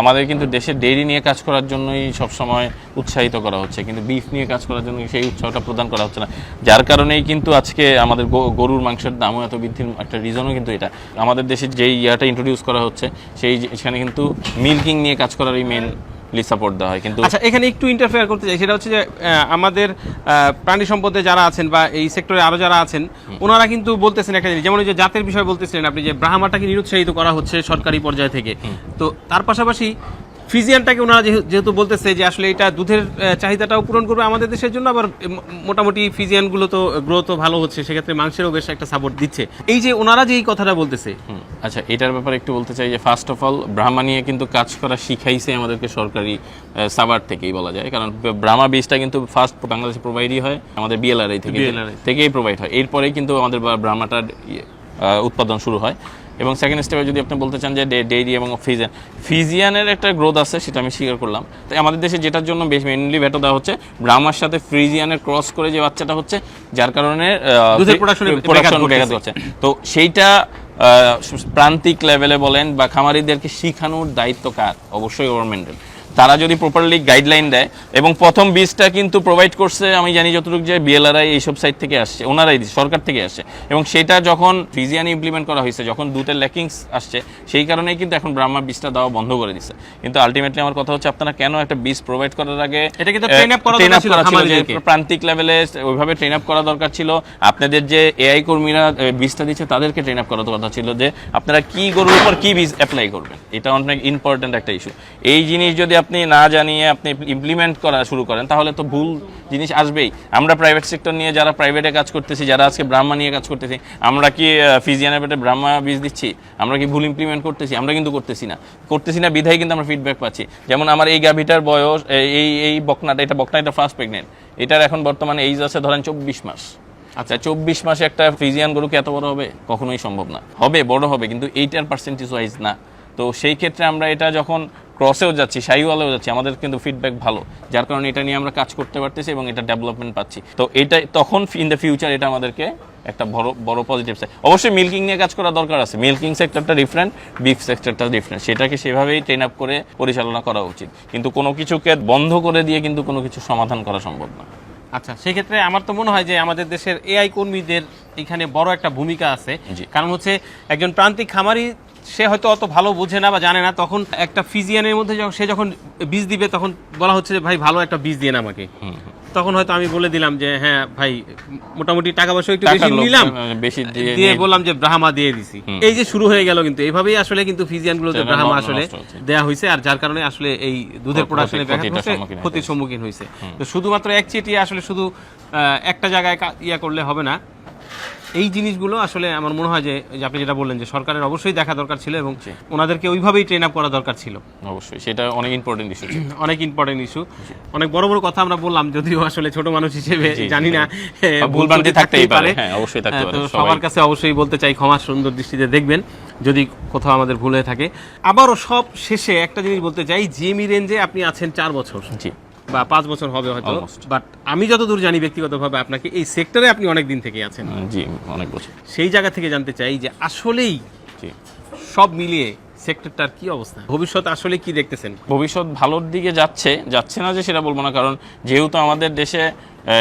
আমাদের কিন্তু দেশের ডেইরি নিয়ে কাজ করার জন্যই সবসময় উৎসাহিত করা হচ্ছে। কিন্তু বিফ নিয়ে কাজ করার জন্য সেই উৎসাহটা প্রদান করা হচ্ছে না। যার কারণেই কিন্তু আজকে আমাদের গরুর মাংসের দামও এত বৃদ্ধির একটা রিজনও কিন্তু এটা। আমাদের দেশে যেই ইয়াটা ইন্ট্রোডিউস করা হচ্ছে সেই সেখানে কিন্তু মিল্কিং নিয়ে কাজ করারই মেনলি সাপোর্ট দেওয়া হয়। কিন্তু আচ্ছা এখানে একটু ইন্টারফেয়ার করতে চাই। সেটা হচ্ছে যে আমাদের প্রাণী সম্পদে যারা আছেন বা এই সেক্টরে আরও যারা আছেন ওনারা কিন্তু বলতেছেন একটা জিনিস। যেমন ওই যে জাতের বিষয় বলতেছিলেন আপনি যে ব্রাহ্মাটাকে নিরুৎসাহিত করা হচ্ছে সরকারি পর্যায় থেকে। তো তার পাশাপাশি ফিজিয়ানটাকে ওনারা যেহে- যেহেতু বলতেছে যে আসলে এটা দুধের চাহিদাটাও পূরণ করবে আমাদের দেশের জন্য আবার মোটামুটি ফিজিয়ানগুলো তো গ্রোথও ভালো হচ্ছে সেক্ষেত্রে মাংসেরও বেশ একটা সাপোর্ট দিচ্ছে। এই যে ওনারা যে এই কথাটা বলতেছে। আচ্ছা এটার ব্যাপারে একটু বলতে চাই যে ফার্স্ট অফ অল ব্রাহ্মা নিয়ে কিন্তু কাজ করা শিখাইছে আমাদেরকে সরকারি সাবার থেকেই বলা যায়। কারণ ব্রাহ্মা বীজটা কিন্তু ফার্স্ট বাংলাদেশে প্রোভাইডই হয় আমাদের বিএলআরআই থেকে থেকেই প্রোভাইড হয়। এরপরেই কিন্তু আমাদের ব্রাহ্মাটার উৎপাদন শুরু হয়। এবং সেকেন্ড স্টেপে যদি আপনি বলতে চান যে ডেইরি এবং ফিজিয়ান ফিজিয়ানের একটা গ্রোথ আছে সেটা আমি স্বীকার করলাম। তাই আমাদের দেশে যেটার জন্য বেশ মেনলি ভেটো দেওয়া হচ্ছে ব্রাহ্মার সাথে ফ্রিজিয়ানের ক্রস করে যে বাচ্চাটা হচ্ছে যার কারণে ব্যাঘাত হচ্ছে। তো সেইটা আহ, প্রান্তিক লেভেলে বলেন বা খামারিদেরকে শিখানোর দায়িত্ব কার? অবশ্যই গভর্নমেন্টের তারা যদি প্রপারলি গাইডলাইন দেয় এবং প্রথম বীজটা কিন্তু প্রোভাইড করছে আমি জানি যতটুকু যে বিএলআরআই এইসব সাইট থেকে আসছে ওনারাই সরকার থেকে আসছে। এবং সেটা যখন ফিজিয়ানি ইমপ্লিমেন্ট করা হয়েছে যখন দুধের ল্যাকিংস আসছে সেই কারণেই কিন্তু এখন ব্রাহ্মা বীজটা দেওয়া বন্ধ করে দিচ্ছে কিন্তু আলটিমেটলি আমার কথা হচ্ছে আপনারা কেন একটা বীজ প্রোভাইড করার আগে এটা কিন্তু করা দরকার ছিল। প্রান্তিক লেভেলে ওইভাবে ট্রেন আপ করা দরকার ছিল। আপনাদের যে এআই কর্মীরা বীজটা দিচ্ছে তাদেরকে ট্রেন আপ করার কথা ছিল যে আপনারা কি গরুর উপর কি বীজ অ্যাপ্লাই করবেন? এটা অনেক ইম্পর্টেন্ট একটা ইস্যু এই জিনিস যদি আপনি না জানিয়ে আপনি ইমপ্লিমেন্ট করা শুরু করেন তাহলে তো ভুল জিনিস আসবেই। আমরা প্রাইভেট সেক্টর নিয়ে যারা প্রাইভেটে কাজ করতেছি যারা আজকে ব্রাহ্মা নিয়ে কাজ করতেছি আমরা কি ফিজিয়ানের পেটে ব্রাহ্মা বীজ দিচ্ছি? আমরা কি ভুল ইমপ্লিমেন্ট করতেছি? আমরা কিন্তু করতেছি না। করতেছি না বিধায় কিন্তু আমরা ফিডব্যাক পাচ্ছি। যেমন আমার এই গাভিটার বয়স এই এই বকনাটা এটা বকনা এটা ফার্স্ট প্রেগনেন্ট এটার এখন বর্তমানে এইজ আছে ধরেন চব্বিশ মাস। আচ্ছা। চব্বিশ মাসে একটা ফ্রিজিয়ান গরুকে এত বড় হবে? কখনোই সম্ভব না। হবে বড় হবে কিন্তু এইটার পার্সেন্টেজ ওয়াইজ না। তো সেই ক্ষেত্রে আমরা এটা যখন ক্রসেও যাচ্ছি শাহিওয়ালেও যাচ্ছি আমাদের কিন্তু ফিডব্যাক ভালো। যার কারণে এটা নিয়ে আমরা কাজ করতে পারতেছি এবং এটা ডেভেলপমেন্ট পাচ্ছি। তো এটা তখন ইন দ্য ফিউচার এটা আমাদেরকে একটা বড় বড় পজিটিভ সাইড অবশ্যই মিল্কিং নিয়ে কাজ করা দরকার আছে। মিল্কিং সেক্টরটা ডিফারেন্ট বিফ সেক্টরটা ডিফারেন্ট সেটাকে সেভাবেই ট্রেন আপ করে পরিচালনা করা উচিত। কিন্তু কোনো কিছুকে বন্ধ করে দিয়ে কিন্তু কোনো কিছু সমাধান করা সম্ভব না। আচ্ছা সেক্ষেত্রে আমার তো মনে হয় যে আমাদের দেশের এআই কর্মীদের এখানে বড় একটা ভূমিকা আছে। কারণ হচ্ছে একজন প্রান্তিক খামারি সে হয়তো অত ভালো বোঝে না বা জানে না তখন একটা ফিজিয়ানের মধ্যে যখন সে যখন বীজ দিবে তখন বলা হচ্ছে যে ভাই ভালো একটা বীজ দিয়ে না আমাকে। তখন হয়তো আমি বলে দিলাম যে হ্যাঁ ভাই মোটামুটি টাকা পয়সা একটু বেশি নিলাম। বেশি দিয়ে বললাম যে ব্রাহ্মা দিয়ে দিছি। এই যে শুরু হয়ে গেল কিন্তু এভাবেই আসলে কিন্তু ফিজিয়ান গুলোতে ব্রাহ্মা আসলে। দেয়া হয়েছে আর যার কারণে আসলে এই দুধের প্রোডাকশনে ব্যাঘাত হচ্ছে ক্ষতির সম্মুখীন হয়েছে। তো শুধুমাত্র এক চেটিয়ে আসলে শুধু একটা জায়গায় ইয়া করলে হবে না। এই জিনিসগুলো আসলে আমার মনে হয় যে আপনি যেটা বললেন যে সরকারের অবশ্যই দেখা দরকার ছিল এবং ওনাদেরকে ওইভাবেই ট্রেন আপ করা দরকার ছিল। অবশ্যই সেটা অনেক ইম্পর্টেন্ট ইস্যু অনেক ইম্পর্টেন্ট ইস্যু অনেক বড় বড় কথা আমরা বললাম যদিও আসলে ছোট মানুষ হিসেবে জানি না এ, ভুল ভ্রান্তি থাকতেই পারে, হ্যাঁ, অবশ্যই থাকতে হ্যাঁ, পারে, সবার কাছে অবশ্যই বলতে চাই ক্ষমা সুন্দর দৃষ্টিতে দেখবেন যদি কোথাও আমাদের ভুল হয়ে থাকে। আবারও সব শেষে একটা জিনিস বলতে চাই জিএমই রেঞ্জে আপনি আছেন চার বছর। জি। বা পাঁচ বছর হবে হয়তো বাট আমি যতদূর জানি ব্যক্তিগতভাবে আপনাকে এই সেক্টরে আপনি অনেক দিন থেকে আছেন। জি অনেক বছর। সেই জায়গা থেকে জানতে চাই যে আসলেই জি। সব মিলিয়ে সেক্টরটার কি অবস্থা? ভবিষ্যৎ আসলে কি দেখতেছেন? ভবিষ্যৎ ভালোর দিকে যাচ্ছে যাচ্ছে না যে সেটা বলব না কারণ যেহেতু আমাদের দেশে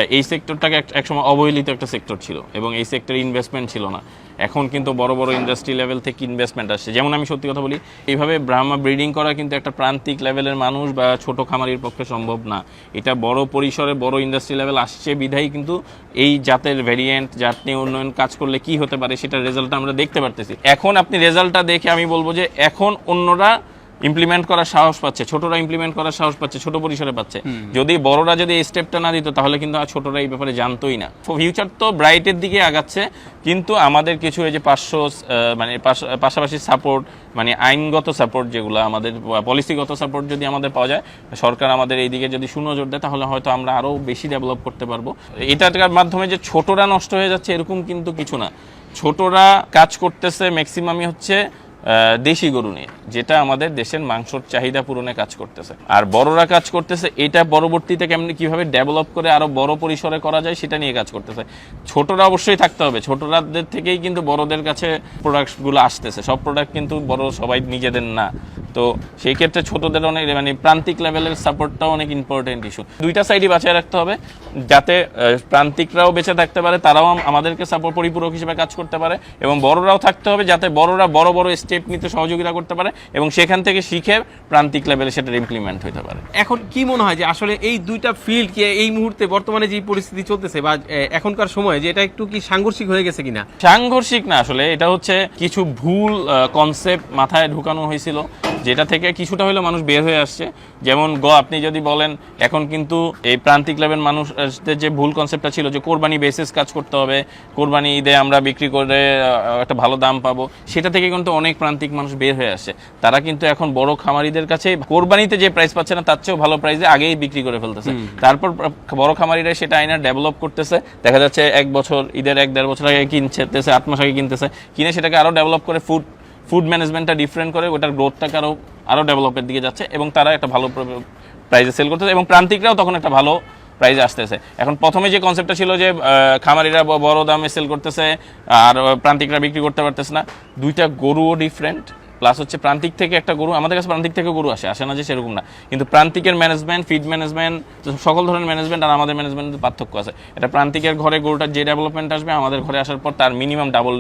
এই সেক্টরটাকে এক- একসময় অবহেলিত একটা সেক্টর ছিল এবং এই সেক্টরে ইনভেস্টমেন্ট ছিল না। এখন কিন্তু বড় বড় ইন্ডাস্ট্রি লেভেল থেকে ইনভেস্টমেন্ট আসছে। যেমন আমি সত্যি কথা বলি, এইভাবে ব্রাহ্মা ব্রিডিং করা কিন্তু একটা প্রান্তিক লেভেলের মানুষ বা ছোট খামারির পক্ষে সম্ভব না। এটা বড় পরিসরে বড় ইন্ডাস্ট্রি লেভেল আসছে, বিধায় কিন্তু এই জাতের ভ্যারিয়েন্ট জাত নিয়ে উন্নয়ন কাজ করলে কি হতে পারে সেটার রেজাল্ট আমরা দেখতে পারতেছি। এখন আপনি রেজাল্টটা দেখে আমি বলব যে এখন অন্যরা ইমপ্লিমেন্ট করার সাহস পাচ্ছে ছোটরা ইমপ্লিমেন্ট করার সাহস পাচ্ছে ছোট পরিসরে পাচ্ছে। যদি বড়রা যদি এই স্টেপটা না দিত তাহলে কিন্তু আর ছোটরা এই ব্যাপারে জানতোই না। ফিউচার তো ব্রাইটের দিকে আগাচ্ছে কিন্তু আমাদের কিছু এই যে পাঁচশো মানে পাশ- পাশাপাশি সাপোর্ট মানে আইনগত সাপোর্ট যেগুলো আমাদের পলিসিগত সাপোর্ট যদি আমাদের পাওয়া যায় সরকার আমাদের এই দিকে যদি সুনজর দেয় তাহলে হয়তো আমরা আরও বেশি ডেভেলপ করতে পারব। এটার মাধ্যমে যে ছোটরা নষ্ট হয়ে যাচ্ছে এরকম কিন্তু কিছু না। ছোটরা কাজ করতেছে ম্যাক্সিমামই হচ্ছে দেশি গরু নিয়ে, যেটা আমাদের দেশের মাংসর চাহিদা পূরণে কাজ করতেছে। আর বড়রা কাজ করতেছে, এটা পরবর্তীতে কেমনি কীভাবে ডেভেলপ করে আরও বড় পরিসরে করা যায় সেটা নিয়ে কাজ করতেছে। ছোটরা অবশ্যই থাকতে হবে, ছোটরাদের থেকেই কিন্তু বড়দের কাছে প্রোডাক্টগুলো আসতেছে। সব প্রোডাক্ট কিন্তু বড় সবাই নিজেদের না। তো সেই ক্ষেত্রে ছোটদের অনেক মানে প্রান্তিক লেভেলের সাপোর্টটাও অনেক ইম্পর্টেন্ট ইস্যু দুইটা সাইডই বাঁচিয়ে রাখতে হবে, যাতে প্রান্তিকরাও বেঁচে থাকতে পারে, তারাও আমাদেরকে সাপোর্ট পরিপূরক হিসেবে কাজ করতে পারে। এবং বড়রাও থাকতে হবে, যাতে বড়রা বড় বড় স্টেপ নিতে সহযোগিতা করতে পারে এবং সেখান থেকে শিখে প্রান্তিক লেভেলে সেটা ইমপ্লিমেন্ট হতে পারে। এখন কি মনে হয় যে আসলে এই দুইটা ফিল্ড কি এই মুহূর্তে বর্তমানে যে পরিস্থিতি চলতেছে বা এখনকার সময়ে যে এটা একটু কি সাংঘর্ষিক হয়ে গেছে কিনা? সাংঘর্ষিক না আসলে এটা হচ্ছে কিছু ভুল কনসেপ্ট মাথায় ঢুকানো হয়েছিল যেটা থেকে কিছুটা হলেও মানুষ বের হয়ে আসছে। যেমন গ আপনি যদি বলেন এখন কিন্তু এই প্রান্তিক লেভেল মানুষদের যে ভুল কনসেপ্টটা ছিল যে কোরবানি বেসিস কাজ করতে হবে কোরবানি ঈদে আমরা বিক্রি করে একটা ভালো দাম পাবো সেটা থেকে কিন্তু অনেক প্রান্তিক মানুষ বের হয়ে আসছে তারা কিন্তু এখন বড় খামারিদের কাছে কোরবানিতে যে প্রাইস পাচ্ছে না তার চেয়েও ভালো প্রাইসে আগেই বিক্রি করে ফেলতেছে। তারপর বড় খামারিরা সেটা আইনা ডেভেলপ করতেছে। দেখা যাচ্ছে এক বছর ঈদের এক দেড় বছর আগে কিনতেছে আট মাস আগে কিনতেছে। কিনে সেটাকে আরও ডেভেলপ করে ফুড ফুড ম্যানেজমেন্টটা ডিফারেন্ট করে ওটার গ্রোথটাকে আরও আরও ডেভেলপের দিকে যাচ্ছে এবং তারা একটা ভালো প্রাইজে সেল করতেছে এবং প্রান্তিকরাও তখন একটা ভালো প্রাইজে আসতেছে। এখন প্রথমে যে কনসেপ্টটা ছিল যে খামারিরা বড় দামে সেল করতেছে, আর প্রান্তিকরা বিক্রি করতে পারতেছে না। দুইটা গরুও ডিফারেন্ট প্লাস হচ্ছে প্রান্তিক থেকে একটা গরু, আমাদের কাছে প্রান্তিক থেকে গরু আসে আসে না যে সেরকম না। কিন্তু প্রান্তিকের ম্যানেজমেন্ট ফিড ম্যানেজমেন্ট সকল ধরনের ম্যানেজমেন্ট আর আমাদের ম্যানেজমেন্টের পার্থক্য আছে। এটা প্রান্তিকের ঘরে গরুটার যে ডেভেলপমেন্ট আসবে, আমাদের ঘরে আসার পর তার মিনিমাম ডাবল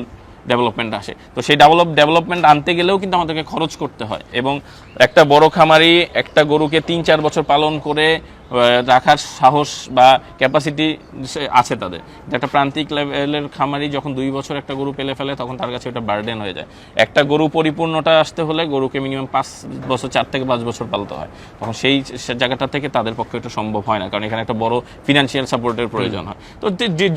ডেভেলপমেন্ট আসে। তো সেই ডেভেলপ ডেভেলপমেন্ট আনতে গেলেও কিন্তু আমাদেরকে খরচ করতে হয়। এবং একটা বড় খামারি একটা গরুকে তিন চার বছর পালন করে রাখার সাহস বা ক্যাপাসিটি আছে তাদের। একটা প্রান্তিক লেভেলের খামারি যখন দুই বছর একটা গরু পেলে ফেলে তখন তার কাছে ওটা বার্ডেন হয়ে যায়। একটা গরু পরিপূর্ণটা আসতে হলে গরুকে মিনিমাম পাঁচ বছর চার থেকে পাঁচ বছর পালতে হয়। তখন সেই জায়গাটা থেকে তাদের পক্ষে এটা সম্ভব হয় না কারণ এখানে একটা বড় ফিনান্সিয়াল সাপোর্টের প্রয়োজন হয়। তো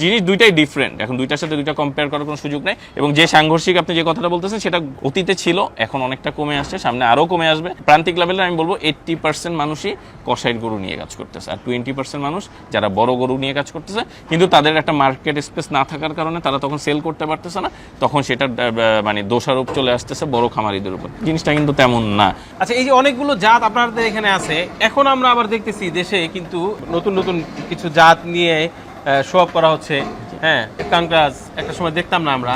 জিনিস দুইটাই ডিফারেন্ট এখন দুইটার সাথে দুইটা কম্পেয়ার করার কোনো সুযোগ নেই। এবং যে সাংঘর্ষিক আপনি যে কথাটা বলতেছেন সেটা অতীতে ছিল এখন অনেকটা কমে আসছে সামনে আরও কমে আসবে। প্রান্তিক লেভেলে আমি বলব এইট্টি পার্সেন্ট মানুষই কষাইয়ের গরু নিয়ে কাজ করতেছে। আর টোয়েন্টি পার্সেন্ট মানুষ যারা বড় গরু নিয়ে কাজ করতেছে, কিন্তু তাদের একটা মার্কেট স্পেস না থাকার কারণে তারা তখন সেল করতে পারতেছে না, তখন সেটা মানে দোষারোপ চলে আসতেছে বড় খামারিদের উপর। জিনিসটা কিন্তু তেমন না। আচ্ছা এই যে অনেকগুলো জাত আপনাদের এখানে আছে, এখন আমরা আবার দেখতেছি দেশে কিন্তু নতুন নতুন কিছু জাত নিয়ে শো আপ করা হচ্ছে। হ্যাঁ কাঙ্কাজ একটা সময় দেখতাম না আমরা।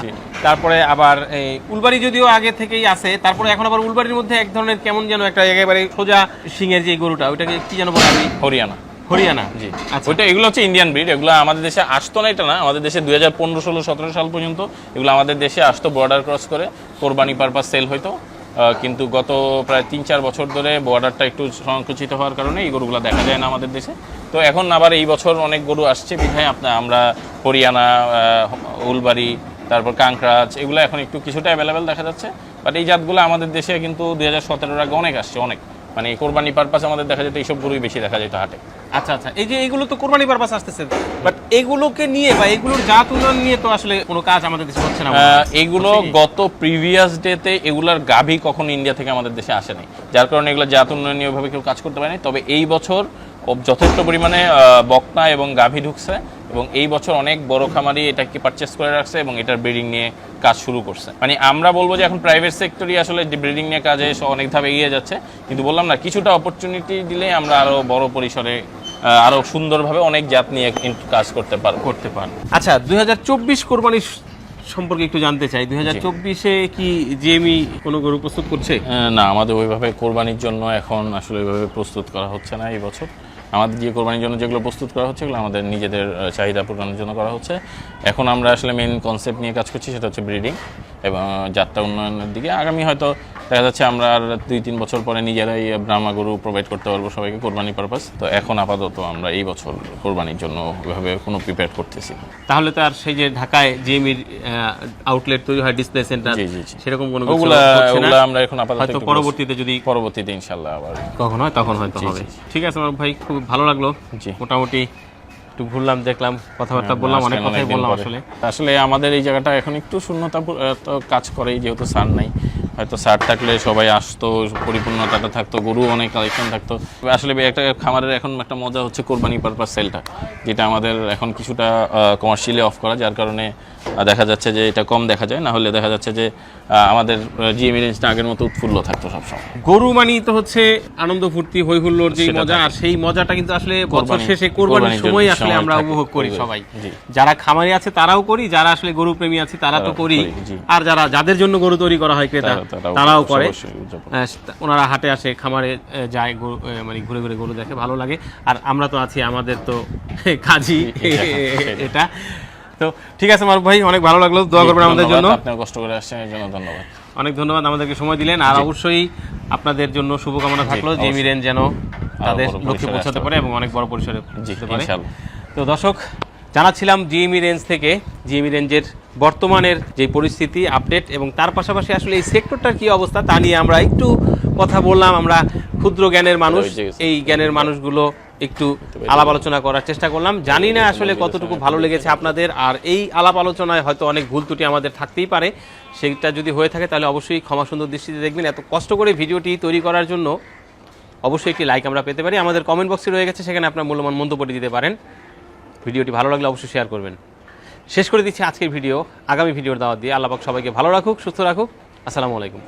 তারপরে আবার এই উলবাড়ি যদিও আগে থেকেই আছে তারপরে এখন আবার উলবাড়ির মধ্যে এক ধরনের কেমন যেন একটা একেবারে সোজা সিংয়ের যে গরুটা ওইটাকে কি যেন বলে আমি? হরিয়ানা। হরিয়ানা। জি। আচ্ছা। ওইটা এগুলো হচ্ছে ইন্ডিয়ান ব্রিড এগুলো আমাদের দেশে আসতো না এটা না। আমাদের দেশে দুই হাজার পনেরো ষোলো সতেরো সাল পর্যন্ত এগুলো আমাদের দেশে আসতো বর্ডার ক্রস করে কোরবানি পারপাস সেল হইতো। কিন্তু গত প্রায় তিন চার বছর ধরে বর্ডারটা একটু সংকুচিত হওয়ার কারণে এই গরুগুলো দেখা যায় না আমাদের দেশে। তো এখন আবার এই বছর অনেক গরু আসছে বিধায় আপনার আমরা হরিয়ানা উলবাড়ি, তারপর কাঁকড়াচ এগুলো এখন একটু কিছুটা অ্যাভেলেবেল দেখা যাচ্ছে। বাট এই জাতগুলো আমাদের দেশে কিন্তু দু হাজার সতেরোর আগে অনেক আসছে, অনেক। মানে কোরবানি পারপাস আমাদের দেখা যেত, এইসব গরুই বেশি দেখা যেত হাটে। আচ্ছা আচ্ছা। এই যে এগুলো তো কোরবানি পারপাস আসতেছে। বাট এগুলোকে নিয়ে বা এগুলোর জাত উন্নয়ন নিয়ে তো আসলে কোনো কাজ আমাদের দেশে হচ্ছে না এগুলো গত প্রিভিয়াস ডেতে এগুলার গাভী কখনো ইন্ডিয়া থেকে আমাদের দেশে আসে নাই। যার কারণে এগুলো জাত উন্নয়নীয় ভাবে কেউ কাজ করতে পারেনি। তবে এই বছর যথেষ্ট পরিমাণে বকনা এবং গাভী ঢুকছে এবং এই বছর অনেক বড় খামারি এটাকে পারচেস করে রাখছে এবং এটার ব্রিডিং নিয়ে কাজ শুরু করছে। মানে আমরা বলব যে এখন প্রাইভেট সেক্টরই আসলে ব্রিডিং নিয়ে কাজে অনেক ধাপে এগিয়ে যাচ্ছে। কিন্তু বললাম না কিছুটা অপরচুনিটি দিলে আমরা আরও বড় পরিসরে আহ, আরও সুন্দরভাবে অনেক জাত নিয়ে কিন্তু কাজ করতে পারব। করতে পারেন আচ্ছা দুই হাজার চব্বিশ কোরবানি সম্পর্কে একটু জানতে চাই। দুই হাজার চব্বিশে কি জিএমই কোনো গরু প্রস্তুত করছে? না আমাদের ওইভাবে কোরবানির জন্য এখন আসলে ওইভাবে প্রস্তুত করা হচ্ছে না এই বছর। আমাদের যে কোরবানির জন্য যেগুলো প্রস্তুত করা হচ্ছে এগুলো আমাদের নিজেদের চাহিদা পূরণের জন্য করা হচ্ছে। এখন আমরা আসলে মেন কনসেপ্ট নিয়ে কাজ করছি সেটা হচ্ছে ব্রিডিং এবং যাত্রা উন্নয়নের দিকে। আগামী হয়তো দেখা যাচ্ছে আমরা আর দুই তিন বছর পরে নিজেরাই ব্রাহ্মা গরু প্রোভাইড করতে পারব সবাইকে কোরবানি পারপাস তো এখন আপাতত আমরা এই বছর কোরবানির জন্য ওইভাবে কোনো প্রিপেয়ার করতেছি তাহলে তো আর সেই যে ঢাকায় জিএমির আউটলেট তৈরি হয় ডিসপ্লে সেন্টার। সেরকম কোনো ওগুলা ওগুলা আমরা এখন আপাতত হয়তো পরবর্তীতে যদি পরবর্তীতে ইনশাল্লাহ আবার কখন হয়? তখন হয়তো হবে। ঠিক আছে আমার ভাই খুব ভালো লাগল। জি। মোটামুটি একটু ঘুরলাম দেখলাম কথাবার্তা বললাম অনেক কথাই বললাম আসলে। আসলে আমাদের এই জায়গাটা এখন একটু শূন্যতা কাজ করে যেহেতু সার নাই। হয়তো সার থাকলে সবাই আসতো পরিপূর্ণতাটা থাকতো গরু অনেক কালেকশন থাকতো। আসলে একটা খামারের এখন একটা মজা হচ্ছে কোরবানি পারপাস সেলটা যেটা আমাদের এখন কিছুটা কমার্শিয়ালি অফ করা যার কারণে দেখা যাচ্ছে যে এটা কম দেখা যায় না হলে দেখা যাচ্ছে যে আমাদের জিএমি রেঞ্জটা আগের মতো উৎফুল্ল থাকতো সবসময়। গরু মানি তো হচ্ছে আনন্দ ফুর্তি হই হুল্লোর যে মজা আর সেই মজাটা কিন্তু আসলে বছর শেষে কোরবানির সময় আসলে আমরা উপভোগ করি সবাই। যারা খামারি আছে তারাও করি যারা আসলে গরু প্রেমী আছে তারা তো করি। আর যারা যাদের জন্য গরু তৈরি করা হয় ক্রেতা তারাও করে। ওনারা হাটে আসে খামারে যায় গরু মানে ঘুরে ঘুরে গরু দেখে ভালো লাগে। আর আমরা তো আছি আমাদের তো কাজই এটা। তো ঠিক আছে মারুফ ভাই অনেক ভালো লাগল। দোয়া করবেন আমাদের জন্য। আপনার কষ্ট করে আসছেন এর জন্য ধন্যবাদ। অনেক ধন্যবাদ আমাদেরকে সময় দিলেন। আর অবশ্যই আপনাদের জন্য শুভকামনা থাকল অবশ্যই। মিরেন যেন তাদের লক্ষ্যে পৌঁছাতে পারে এবং অনেক বড় পরিসরে পৌঁছাতে পারে। তো দর্শক জানাচ্ছিলাম জিএমই রেঞ্জ থেকে। জিএমই রেঞ্জের বর্তমানের যে পরিস্থিতি আপডেট এবং তার পাশাপাশি আসলে এই সেক্টরটার কি অবস্থা তা নিয়ে আমরা একটু কথা বললাম। আমরা ক্ষুদ্র জ্ঞানের মানুষ। এই জ্ঞানের মানুষগুলো একটু আলাপ আলোচনা করার চেষ্টা করলাম। জানি না আসলে কতটুকু ভালো লেগেছে আপনাদের আর এই আলাপ আলোচনায় হয়তো অনেক ভুল ত্রুটি আমাদের থাকতেই পারে। সেটা যদি হয়ে থাকে তাহলে অবশ্যই ক্ষমা সুন্দর দৃষ্টিতে দেখবেন। এত কষ্ট করে ভিডিওটি তৈরি করার জন্য অবশ্যই একটি লাইক আমরা পেতে পারি। আমাদের কমেন্ট বক্সে রয়ে গেছে সেখানে আপনার মূল্যবান মন্তব্যটি দিতে পারেন। ভিডিওটি ভালো লাগলে অবশ্যই শেয়ার করবেন। শেষ করে দিচ্ছি আজকের ভিডিও। আগামী ভিডিওর দাওয়াত দিয়ে আল্লাহ সবাইকে ভালো রাখুক, সুস্থ রাখুক। আসসালামু আলাইকুম।